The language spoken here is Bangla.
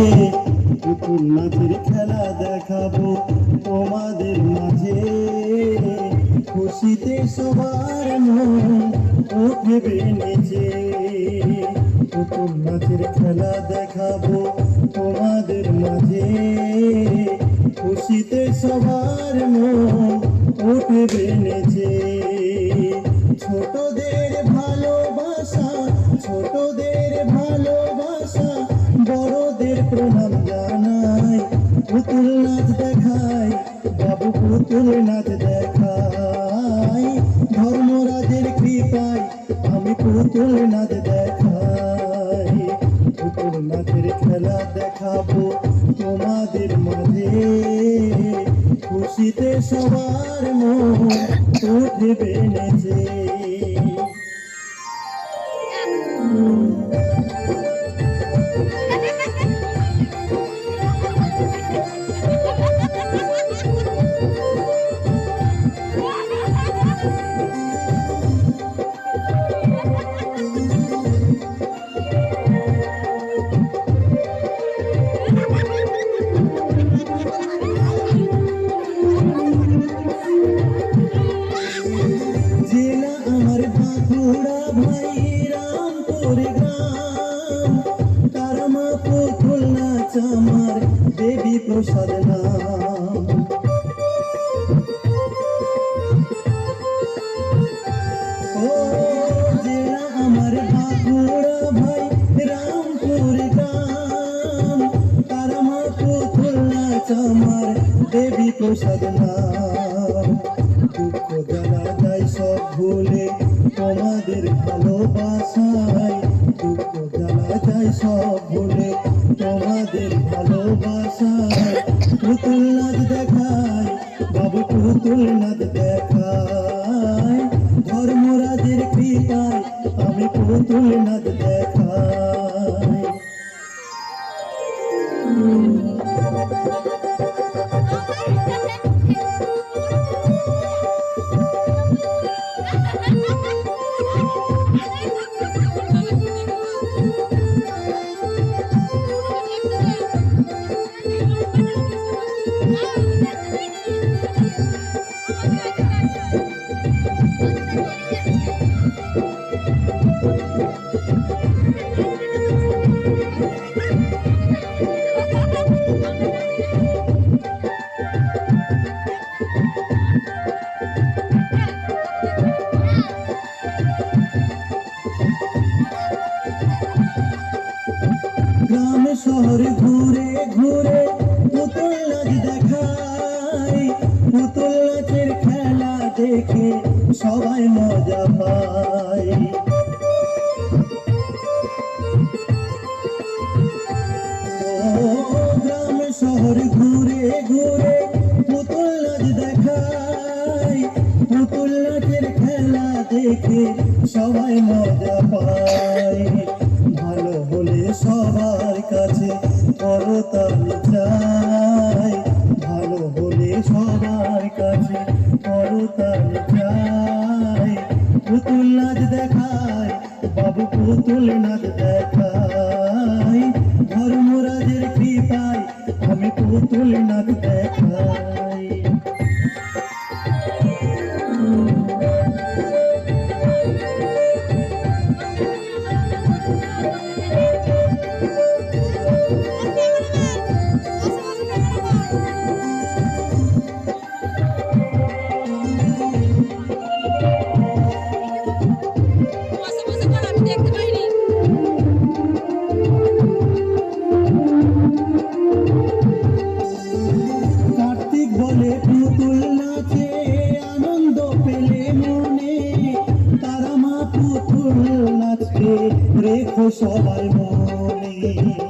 পুতুল নাচের খেলা দেখাবো তোমাদের মাঝে। খুশিতে সবার মন উঠবে নেচে। পুতুল নাচের খেলা দেখাবো তোমাদের মাঝে। খুশিতে সবার মন উঠবে নেচে। ছোটদের ভালোবাসা, ছোটদের বড়দের প্রণাম জানাই, পুতুল নাচ দেখাই, বাবু পুতুল নাচ দেখাই। ধর্মরাজের কৃপায় আমি পুতুল নাচ দেখাই। পুতুল নাচের খেলা দেখাবো তোমাদের মাঝে। খুশিতে সবার মন উঠবে নেচে। রামপুর তার মা পুতুল নাচ আমার দেবী প্রসাদ নাম। আমার বাঁকুড়া ভাই, রামপুর গ্রাম। তার মা পুতুল নাচ আমার দেবী দুঃখ জ্বালা যায় সব ভুলে তোমাদের ভালোবাসায় দুঃখ জ্বালা যায় সব ভুলে। তোমাদের ভালোবাসায় পুতুল নাচ দেখায়, বাবু পুতুল নাচ দেখায়। ধর্মরাজের কৃপায় আমি পুতুল নাচ দেখাই। শহর ঘুরে ঘুরে পুতুল নাচ দেখায়। পুতুল নাচের খেলা দেখে সবাই মজা পায়। শহর ঘুরে ঘুরে কাছে করতালি চাই ভালো হলে সবার কাছে করতালি চাই পুতুল নাচ দেখায়, বাবু পুতুল নাচ দেখায়। ধর্মরাজের কৃপায় আমি পুতুল নাচ দেখাই। রাখো সবার মনে।